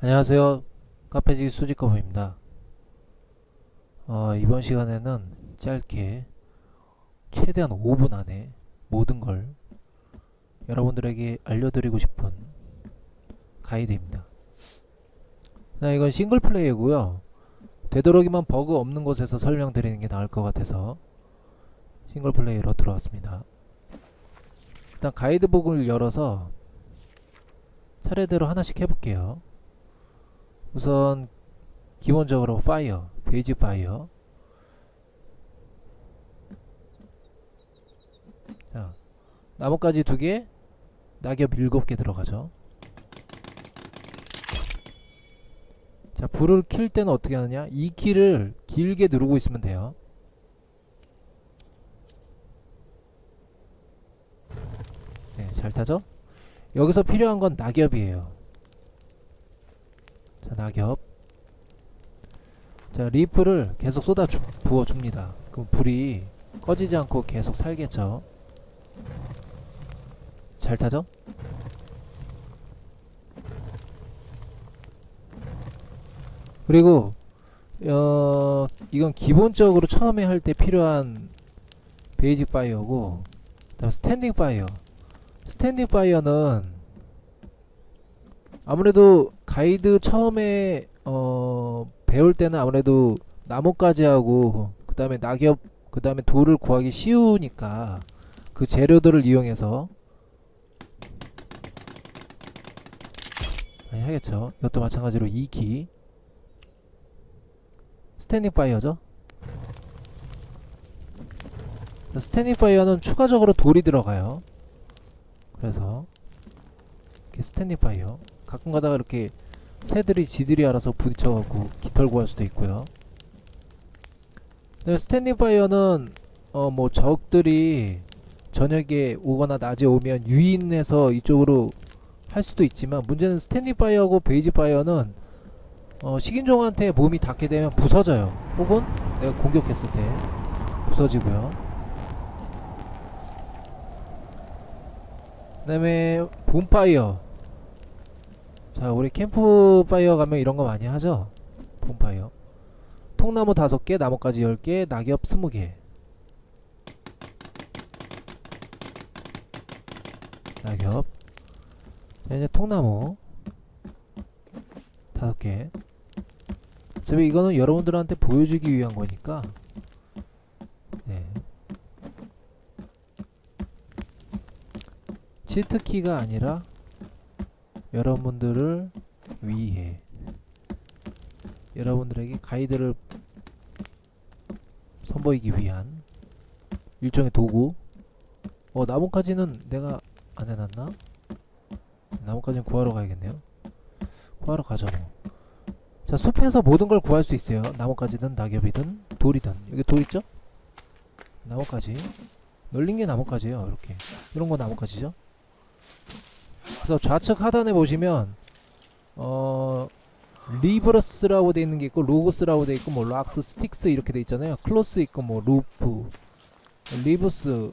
안녕하세요. 카페지 수지꺼부입니다. 어, 이번 시간에는 짧게 최대한 5분 안에 모든 걸 여러분들에게 알려드리고 싶은 가이드입니다. 자, 이건 싱글 플레이고요. 되도록이면 버그 없는 곳에서 설명드리는 게 나을 것 같아서 싱글 플레이로 들어왔습니다. 일단 가이드북을 열어서 차례대로 하나씩 해볼게요. 우선 기본적으로 파이어, 베이직 파이어. 자, 나뭇가지 두 개, 낙엽 일곱 개 들어가죠. 자, 불을 킬 때는 어떻게 하느냐? 이 키를 길게 누르고 있으면 돼요. 네, 잘 타죠? 여기서 필요한 건 낙엽이에요. 자, 낙엽. 자, 리프를 계속 쏟아 주, 부어 줍니다. 그럼 불이 꺼지지 않고 계속 살겠죠. 잘 타죠? 그리고 어 이건 기본적으로 처음에 할 때 필요한 베이직 파이어고 그다음 스탠딩 파이어 스탠딩 파이어는 아무래도 가이드 처음에 어 배울 때는 아무래도 나뭇가지 하고 그 다음에 낙엽 그 다음에 돌을 구하기 쉬우니까 그 재료들을 이용해서 많이 하겠죠. 이것도 마찬가지로 2키. 스탠딩 파이어죠? 스탠딩 파이어는 추가적으로 돌이 들어가요. 그래서 스탠딩 파이어 가끔 가다가 이렇게 새들이 지들이 알아서 부딪혀갖고 깃털 구할 수도 있고요. 스탠딩 파이어는 어 뭐 적들이 저녁에 오거나 낮에 오면 유인해서 이쪽으로 할 수도 있지만 문제는 스탠딩 파이어하고 베이지 파이어는 어 식인종한테 몸이 닿게 되면 부서져요. 혹은 내가 공격했을 때 부서지고요. 그 다음에 봄파이어 자 우리 캠프파이어 가면 이런 거 많이 하죠? 봄파이어. 통나무 다섯 개 나뭇가지 열개 낙엽 스무 개. 낙엽. 자 이제 통나무 다섯 개. 어차피 이거는 여러분들한테 보여주기 위한 거니까. 네. 치트키가 아니라 여러분들을 위해. 여러분들에게 가이드를 선보이기 위한 일종의 도구. 어 나뭇가지는 내가 안 해놨나? 나뭇가지는 구하러 가야겠네요. 구하러 가죠 뭐. 자 숲에서 모든 걸 구할 수 있어요. 나뭇가지든 낙엽이든 돌이든. 여기 돌 있죠? 나뭇가지. 널린 게 나뭇가지예요 이렇게. 이런 거 나뭇가지죠 그래서 좌측 하단에 보시면 어 리버스라고 돼 있는 게 있고 로고스라고 돼 있고 뭐 락스 스틱스 이렇게 돼 있잖아요. 클로스 있고 뭐 루프 리브스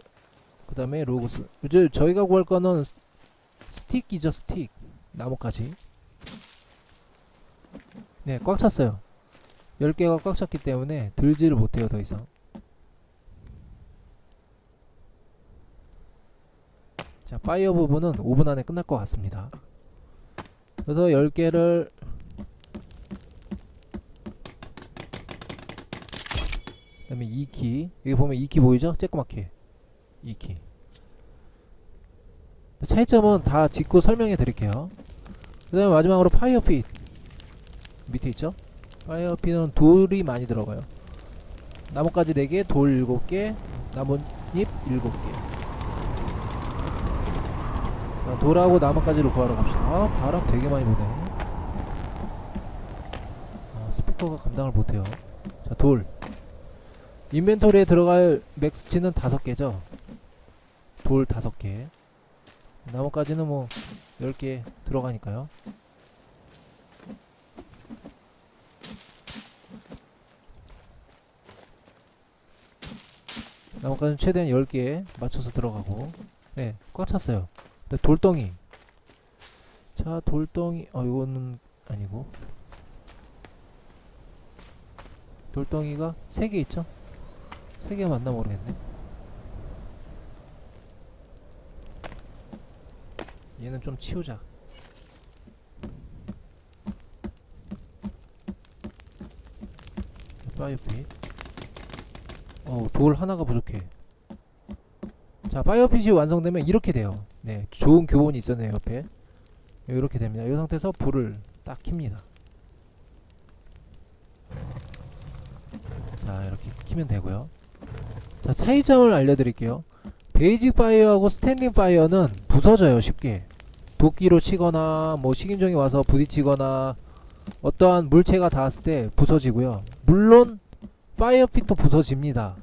그 다음에 로고스. 이제 저희가 구할 거는 스- 스틱이죠 스틱. 나뭇가지. 네꽉 찼어요. 10개가 꽉 찼기 때문에 들지를 못해요 더 이상 자 파이어 부분은 5분 안에 끝날 것 같습니다. 그래서 10개를 그 다음에 2키 여기 보면 2키 보이죠? 쬐끄맣게 2키. 차이점은 다 짚고 설명해 드릴게요. 그 다음에 마지막으로 파이어핏 밑에 있죠? 파이어핏은 돌이 많이 들어가요. 나뭇가지 4개, 돌 7개, 나뭇잎 7개 자, 돌하고 나뭇가지를 구하러 갑시다. 아, 바람 되게 많이 부네. 아, 스피커가 감당을 못해요. 자, 돌. 인벤토리에 들어갈 맥스치는 다섯 개죠. 돌 다섯 개. 나뭇가지는 뭐, 열개 들어가니까요. 나뭇가지는 최대한 10개 맞춰서 들어가고 네, 꽉 찼어요. 네, 돌덩이. 자, 돌덩이. 어, 이거는 아니고 돌덩이가 세개 있죠? 세개 맞나 모르겠네. 얘는 좀 치우자. 파이어핏. 어, 돌 하나가 부족해. 자, 파이어핏이 완성되면 이렇게 돼요. 네, 좋은 교본이 있었네요, 옆에. 이렇게 됩니다. 이 상태에서 불을 딱 킵니다. 자, 이렇게 키면 되고요. 자, 차이점을 알려드릴게요. 베이직 파이어하고 스탠딩 파이어는 부서져요, 쉽게. 도끼로 치거나, 뭐, 식인종이 와서 부딪히거나, 어떠한 물체가 닿았을 때 부서지고요. 물론, 파이어핏도 부서집니다.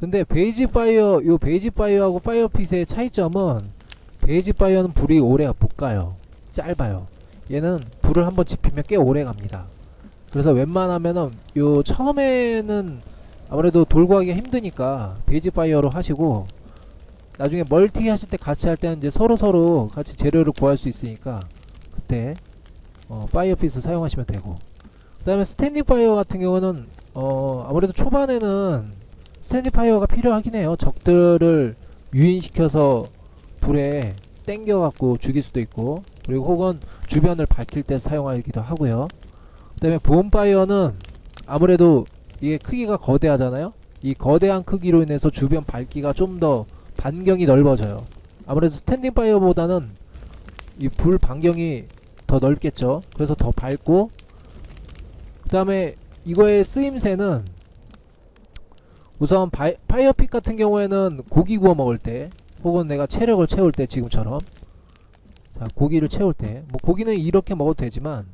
근데 베이직 파이어, 요 베이직 파이어하고 파이어핏의 차이점은, 베이직 파이어는 불이 오래 못 가요. 짧아요. 얘는 불을 한번 지피면 꽤 오래 갑니다. 그래서 웬만하면은 요 처음에는 아무래도 돌고 하기 힘드니까 베이지 파이어로 하시고 나중에 멀티 하실 때 같이 할 때는 이제 서로 서로 같이 재료를 구할 수 있으니까 그때 어, 파이어핏을 사용하시면 되고 그 다음에 스탠딩 파이어 같은 경우는 어, 아무래도 초반에는 스탠딩 파이어가 필요하긴 해요. 적들을 유인시켜서 불에 땡겨 갖고 죽일 수도 있고 그리고 혹은 주변을 밝힐 때 사용하기도 하고요. 그 다음에 보온파이어는 아무래도 이게 크기가 거대하잖아요. 이 거대한 크기로 인해서 주변 밝기가 좀 더 반경이 넓어져요. 아무래도 스탠딩 파이어보다는 이 불 반경이 더 넓겠죠. 그래서 더 밝고 그 다음에 이거의 쓰임새는 우선 바이, 파이어핏 같은 경우에는 고기 구워 먹을 때 혹은 내가 체력을 채울 때 지금처럼 자 고기를 채울 때 뭐 고기는 이렇게 먹어도 되지만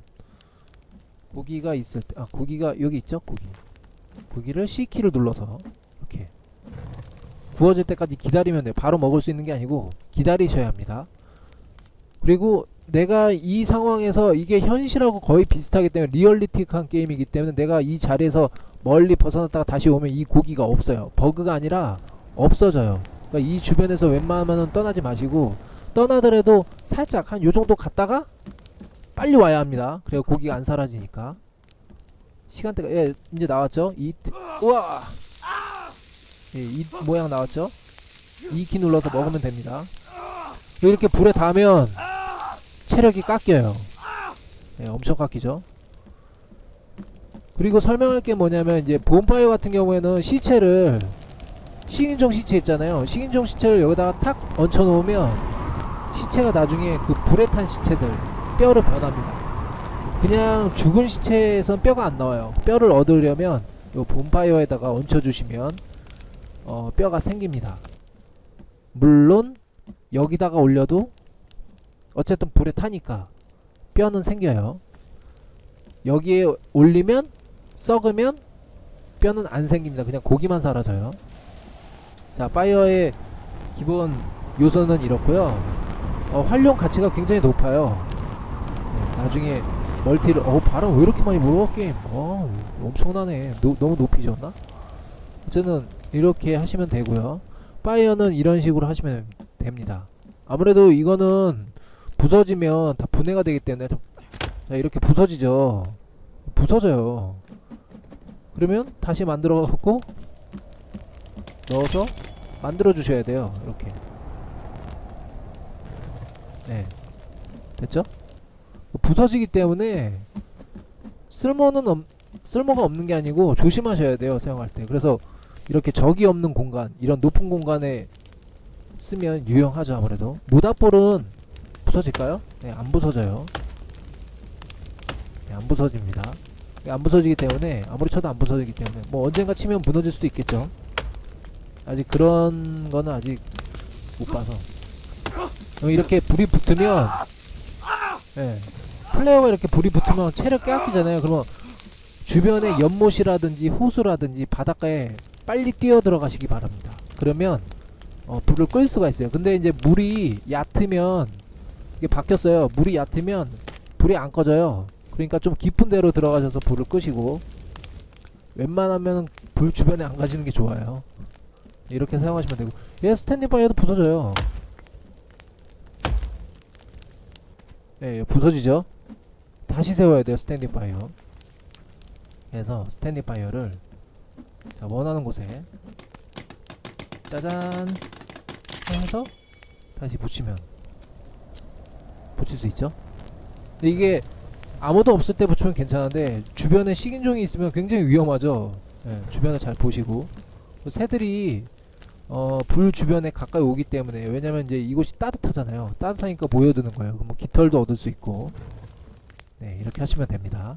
고기가 있을 때, 아, 고기가 여기 있죠? 고기. 고기를 C키를 눌러서 이렇게 구워질 때까지 기다리면 돼요. 바로 먹을 수 있는 게 아니고 기다리셔야 합니다. 그리고 내가 이 상황에서 이게 현실하고 거의 비슷하기 때문에 리얼리틱한 게임이기 때문에 내가 이 자리에서 멀리 벗어났다가 다시 오면 이 고기가 없어요. 버그가 아니라 없어져요. 그러니까 이 주변에서 웬만하면 떠나지 마시고 떠나더라도 살짝 한 요 정도 갔다가 빨리 와야 합니다. 그래야 고기가 안 사라지니까. 시간대가 예 이제 나왔죠? 이 우와 예, 이 모양 나왔죠? 이 키 눌러서 먹으면 됩니다. 이렇게 불에 닿으면 체력이 깎여요. 예, 엄청 깎이죠. 그리고 설명할 게 뭐냐면 이제 본파이어 같은 경우에는 시체를 식인종 시체 있잖아요. 식인종 시체를 여기다가 탁 얹혀 놓으면 시체가 나중에 그 불에 탄 시체들 뼈로 변합니다. 그냥 죽은 시체에선 뼈가 안 나와요. 뼈를 얻으려면 요 본파이어에다가 얹혀 주시면 어, 뼈가 생깁니다. 물론 여기다가 올려도 어쨌든 불에 타니까 뼈는 생겨요. 여기에 올리면 썩으면 뼈는 안 생깁니다. 그냥 고기만 사라져요. 자, 파이어의 기본 요소는 이렇고요. 어, 활용 가치가 굉장히 높아요. 네, 나중에 멀티를 어 바람 왜 이렇게 많이 불어 게임 어 엄청나네 노, 너무 높이 졌나 어쨌든 이렇게 하시면 되고요 파이어는 이런 식으로 하시면 됩니다 아무래도 이거는 부서지면 다 분해가 되기 때문에 자 이렇게 부서지죠 부서져요 그러면 다시 만들어 갖고 넣어서 만들어 주셔야 돼요 이렇게. 네. 됐죠? 부서지기 때문에 쓸모는 없, 쓸모가 없는 게 아니고 조심하셔야 돼요 사용할 때. 그래서 이렇게 적이 없는 공간 이런 높은 공간에 쓰면 유용하죠 아무래도. 모닥불은 부서질까요? 네, 안 부서져요. 네, 안 부서집니다. 네, 안 부서지기 때문에 아무리 쳐도 안 부서지기 때문에 뭐 언젠가 치면 무너질 수도 있겠죠 아직 그런 거는 아직 못 봐서 어, 이렇게 불이 붙으면 예. 플레이어가 이렇게 불이 붙으면 체력 깨앗기잖아요. 그러면 주변에 연못이라든지 호수라든지 바닷가에 빨리 뛰어 들어가시기 바랍니다. 그러면 어, 불을 끌 수가 있어요. 근데 이제 물이 얕으면 이게 바뀌었어요. 물이 얕으면 불이 안 꺼져요. 그러니까 좀 깊은 데로 들어가셔서 불을 끄시고 웬만하면 불 주변에 안 가시는 게 좋아요. 이렇게 사용하시면 되고 얘 스탠딩 파이어도 부서져요. 예, 부서지죠. 다시 세워야 돼요 스탠딩 파이어 그래서 스탠딩 파이어를 자 원하는 곳에 짜잔 해서 다시 붙이면 붙일 수 있죠 근데 이게 아무도 없을 때 붙이면 괜찮은데 주변에 식인종이 있으면 굉장히 위험하죠. 예, 주변을 잘 보시고. 새들이 어, 불 주변에 가까이 오기 때문에 왜냐면 이제 이곳이 따뜻하잖아요. 따뜻하니까 모여드는 거예요. 뭐 깃털도 얻을 수 있고. 네 이렇게 하시면 됩니다